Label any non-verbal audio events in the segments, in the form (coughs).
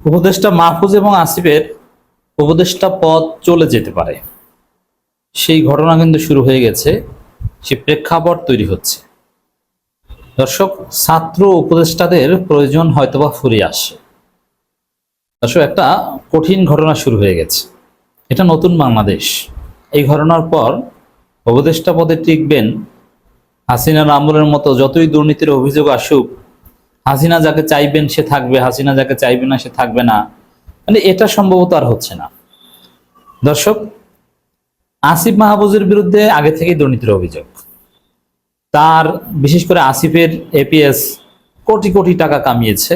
উপদেষ্টা মাহফুজ এবং আসিফের উপদেষ্টা পদ চলে যেতে পারে। সেই ঘটনা কিন্তু শুরু হয়ে গেছে, সে প্রেক্ষাপট তৈরি হচ্ছে। দর্শক, ছাত্র উপদেষ্টাদের প্রয়োজন হয়তোবা ফুরিয়ে আসে। দর্শক, একটা কঠিন ঘটনা শুরু হয়ে গেছে। এটা নতুন বাংলাদেশ। এই ঘটনার পর উপদেষ্টা পদে টিকবেন হাসিনার আমলের মতো যতই দুর্নীতির অভিযোগ আসুক হাসিনা যাকে চাইবেন সে থাকবে, হাসিনা যাকে চাইবে না সে থাকবে না। মানে এটা সম্ভবত আর হচ্ছে না। দর্শক, আসিফ মাহবুজের বিরুদ্ধে আগে থেকেই দুর্নীতির অভিযোগ। তার, বিশেষ করে আসিফের এপিএস কোটি কোটি টাকা কামিয়েছে।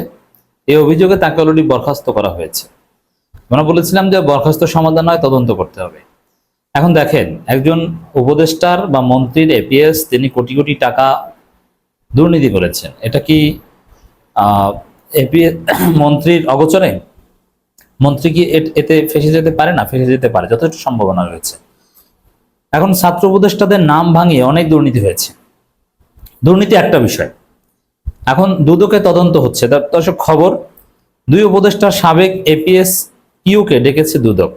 এই অভিযোগে তাকে অলরেডি বরখাস্ত করা হয়েছে। আমরা বলেছিলাম যে বরখাস্ত সমাধান হয় তদন্ত করতে হবে। এখন দেখেন, একজন উপদেষ্টার বা মন্ত্রীর এপিএস তিনি কোটি কোটি টাকা দুর্নীতি করেছেন। এটা কি এপিএস (coughs) মন্ত্রীর অগোচরে মন্ত্রী কি এতে ফেসে যেতে পারে? না, ফেসে যেতে পারে, যথেষ্ট সম্ভাবনা রয়েছে। এখন ছাত্র উপদেষ্টাদের নাম ভাঙিয়ে অনেক দুর্নীতি হয়েছে। দুর্নীতি একটা বিষয়। এখন দুদকে তদন্ত হচ্ছে। দর্শক, খবর, দুই উপদেষ্টা সাবেক এপিএস পিউকে ডেকেছে দুদক।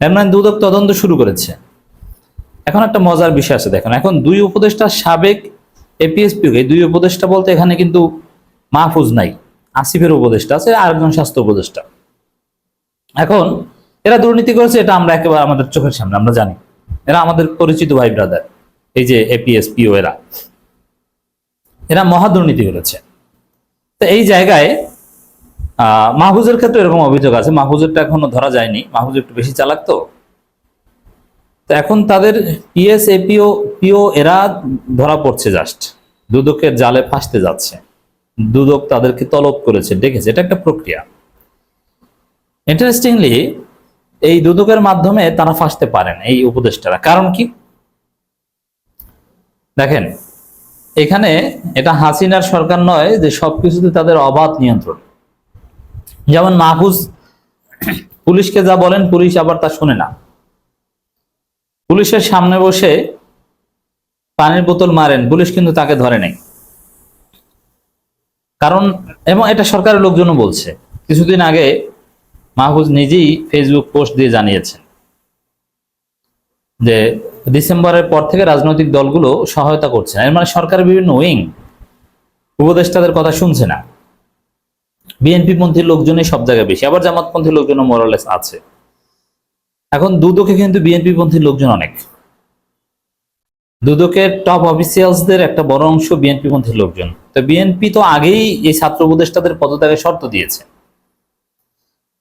এর মানে দুদক তদন্ত শুরু করেছে। এখন একটা মজার বিষয় আছে, দেখেন। এখন দুই উপদেষ্টা সাবেক এপিএস পিউকে দুই উপদেষ্টা বলতে এখানে কিন্তু মাহফুজ নাই, আসিফের উপদেষ্টা আছে আর একজন স্বাস্থ্য উপদেষ্টা। এখন এরা দুর্নীতি করেছে, এটা আমরা একেবারে আমাদের চোখের সামনে, আমরা জানি। এরা আমাদের পরিচিত ভাই ব্রাদার এই যে এপিএস পিও এরা। এরা মহা দুর্নীতি করেছে। তো এই জায়গায় আহ মাহফুজের ক্ষেত্রে এরকম অভিযোগ আছে, মাহফুজেরটা এখনও ধরা যায়নি, মাহফুজ একটু বেশি চালাক তো। তো এখন তাদের পিএস এপিও পিও এরা ধরা পড়ছে জাস্ট দুদকের জালে ফাঁসতে যাচ্ছে। দুদক তাদেরকে তলব করেছে ডেকেছে এটা একটা প্রক্রিয়া। ইন্টারেস্টিংলি এই দুদকের মাধ্যমে তারা ফাঁসতে পারেন এই উপদেষ্টারা। কারণ কি? দেখেন, এখানে এটা হাসিনার সরকার নয় যে সবকিছুতে তাদের অবাধ নিয়ন্ত্রণ। যেমন মাহফুজ পুলিশকে যা বলেন, পুলিশ আবার তা শুনে না। পুলিশের সামনে বসে পানির বোতল মারেন, পুলিশ কিন্তু তাকে ধরে নেই। কারণ, এবং এটা সরকারের লোকজনও বলছে। কিছুদিন আগে মাহফুজ নিজেই ফেসবুক পোস্ট দিয়ে জানিয়েছেন যে ডিসেম্বরের পর থেকে রাজনৈতিক দলগুলো সহায়তা করছে না। এর মানে সরকারের বিভিন্ন উইং উপদেষ্টাদের কথা শুনছে না। বিএনপি পন্থী লোকজনই সব জায়গায় বেশি, আবার জামাতপন্থী লোকজনও মোরালেস আছে। এখন দুদকে কিন্তু বিএনপি পন্থী লোকজন অনেক। দুদকের টপ অফিসিয়ালসদের একটা বড় অংশ বিএনপি পন্থী লোকজন। তো বিএনপি তো আগেই এই ছাত্র উপদেষ্টাদের পদত্যাগের শর্ত দিয়েছে।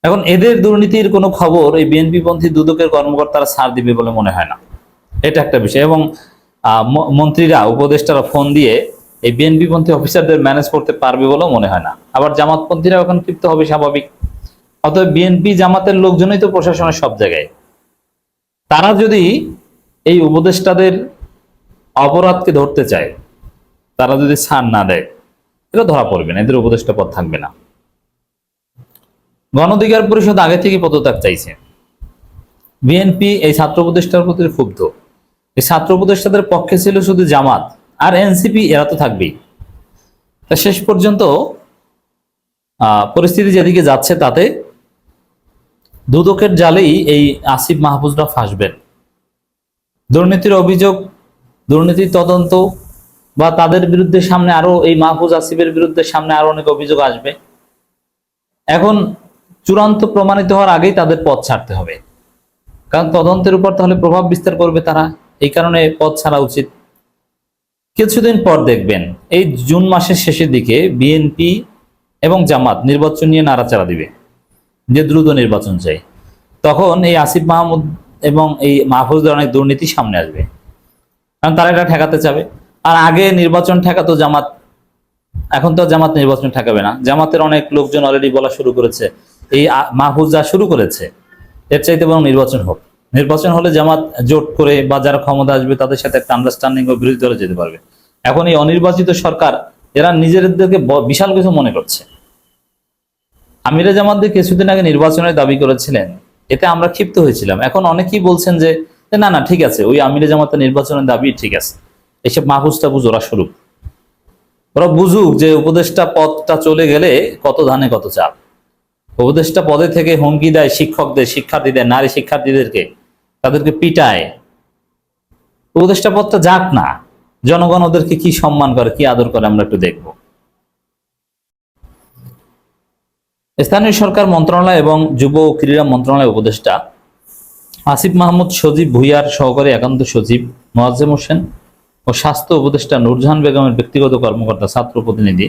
এখন এদের দুর্নীতির কোনো খবর এই বিএনপি পন্থী দুদকের কর্মকর্তারা ছাড় দিবে বলে মনে হয় না। এটা একটা বিষয় এবং মন্ত্রীরা, উপদেষ্টারা ফোন দিয়ে এই বিএনপি পন্থী অফিসারদের ম্যানেজ করতে পারবে বলেও মনে হয় না। আবার জামাতপন্থীরা এখন ক্ষিপ্ত হবে স্বাভাবিক। অতএব বিএনপি জামাতের লোকজনই তো প্রশাসনের সব জায়গায়। তারা যদি এই উপদেষ্টাদের অপরাধকে ধরতে চায় তারা যদি ছাড় না দেয়, এটা ধরা পড়বে না, এদের উপদেষ্টা পদ থাকবে না। গণ অধিকার পরিষদ আগে থেকে পদত্যাগ চাইছে। বিএনপি এই ছাত্র উপদেষ্টার প্রতি ক্ষুব্ধ। এই ছাত্র উপদেষ্টাদের পক্ষে ছিল শুধু জামাত, আর এনসিপি, এরা তো থাকবেই। তা শেষ পর্যন্ত পরিস্থিতি যেদিকে যাচ্ছে তাতে দুদকের জালেই এই আসিফ মাহফুজরা ফাঁসবেন। দুর্নীতির অভিযোগ, দুর্নীতির তদন্ত বা তাদের বিরুদ্ধে সামনে আরও, এই মাহফুজ আসিফের বিরুদ্ধে সামনে আরও অনেক অভিযোগ আসবে। এখন চূড়ান্ত প্রমাণিত হওয়ার আগেই তাদের পথ ছাড়তে হবে। কারণ তদন্তের উপর তাহলে প্রভাব বিস্তার করবে তারা। এই কারণে পথ ছাড়া উচিত। কিছুদিন পর দেখবেন, এই জুন মাসের শেষের দিকে বিএনপি এবং জামাত নির্বাচন নিয়ে নাড়াচাড়া দিবে, যে দ্রুত নির্বাচন চাই। তখন এই আসিফ মাহমুদ এবং এই মাহফুজদের অনেক দুর্নীতি সামনে আসবে। কারণ তারা এটা ঠেকাতে চাবে। আর আগে নির্বাচন ঠেকাতো জামাত, এখন তো জামাত নির্বাচন ঠেকাবে না। জামাতের অনেক লোকজন অলরেডি বলা শুরু করেছে, এই মাহফুজ যা শুরু করেছে, এর চাইতে বরং নির্বাচন হোক। নির্বাচন হলে জামাত জোট করে বা যারা ক্ষমতা আসবে তাদের সাথে একটা আন্ডারস্ট্যান্ডিং ও বিরোধী দলে যেতে পারবে। এখন এই অনির্বাচিত সরকার, এরা নিজেদেরকে বিশাল কিছু মনে করছে। আমিরা জামাতদের কিছুদিন আগে নির্বাচনের দাবি করেছিলেন, এতে আমরা ক্ষিপ্ত হয়েছিলাম। এখন অনেকেই বলছেন যে, না না, ঠিক আছে, ওই আমিরা জামাতের নির্বাচনের দাবি ঠিক আছে। এসব মাহফুজ টাফুজ ওরা স্বরূপ ওরা বুঝুক যে উপদেষ্টা পদটা চলে গেলে কত ধানে কত চাপ উপদেষ্টা পদে থেকে হুমকি দেয় শিক্ষকদের, শিক্ষার্থীদের, নারী শিক্ষার্থীদেরকে, তাদেরকে পিটায়। উপদেষ্টা পদটা যাক না, জনগণ ওদেরকে কি সম্মান করে, কি আদর করে আমরা একটু দেখব। স্থানীয় সরকার মন্ত্রণালয় এবং যুব ও ক্রীড়া মন্ত্রণালয় উপদেষ্টা আসিফ মাহমুদ সজীব ভুইয়ার সহকারী একান্ত সচিব মোয়াজ্জেম হোসেন ও স্বাস্থ্য উপদেষ্টা নূরজাহান বেগমের ব্যক্তিগত কর্মকর্তা, ছাত্র প্রতিনিধি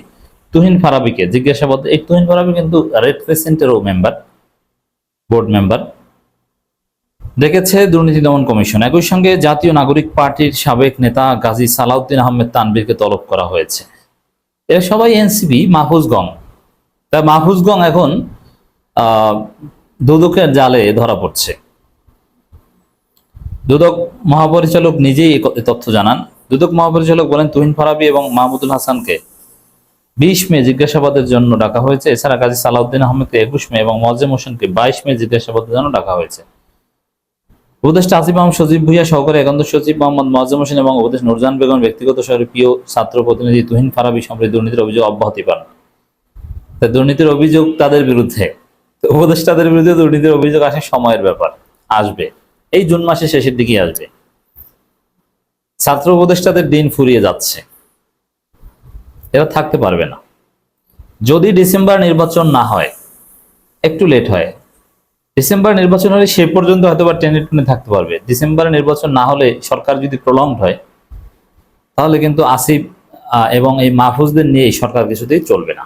তুহিন ফারাবিকে জিজ্ঞাসাবাদ। এই তুহিন ফারাবি কিন্তু রেড ক্রিসেন্টেরও মেম্বার বোর্ড মেম্বার দেখেছে দুর্নীতি দমন কমিশন। একই সঙ্গে জাতীয় নাগরিক পার্টির সাবেক নেতা গাজী সালাউদ্দিন আহমেদ তানবীরকে তলব করা হয়েছে। এরা সবাই এনসিপি, মাহফুজ গং। তা মাহফুজ গং এখন দুদকের জালে ধরা পড়ছে। দুদক মহাপরিচালক নিজেই তথ্য জানান। দুদক মহাপরিচালক বলেন, তুহিন ফারাবি এবং মাহমুদুল হাসানকে বিশ মে জিজ্ঞাসাবাদের জন্য ডাকা হয়েছে। এছাড়া কাজী সালাউদ্দিন আহমেদকে একুশ মে এবং মজেম হোসেনকে বাইশ মে জিজ্ঞাসাবাদের জন্য ডাকা হয়েছে। উপদেষ্টা আসিফ আহমদ সজীব ভুইয়া সহকারী একান্ত সচিব মোহাম্মদ মজেম হোসেন এবং উপদেশ নুরজান বেগম ব্যক্তিগত শহরে প্রিয় ছাত্র প্রতিনিধি তুহিন ফারাবি সম্প্রতি দুর্নীতির অভিযোগ অব্যাহতি পান। তা দুর্নীতির অভিযোগ তাদের বিরুদ্ধে। উপদেষ্টাদের বিরুদ্ধে দুর্নীতির অভিযোগ আসে সময়ের ব্যাপার। আসবে। এই জুন মাসের শেষের দিকেই আসবে। ছাত্র উপদেষ্টাদের দিন ফুরিয়ে যাচ্ছে। এরা থাকতে পারবে না। যদি ডিসেম্বর নির্বাচন না হয়, একটু লেট হয়। ডিসেম্বর নির্বাচন হলে সে পর্যন্ত হয়তো বা টেনে টুনে থাকতে পারবে। ডিসেম্বর নির্বাচন না হলে সরকার যদি প্রলংড হয়, তাহলে কিন্তু আসিফ এবং এই মাহফুজদের নিয়ে সরকার কিছুতেই চলবে না।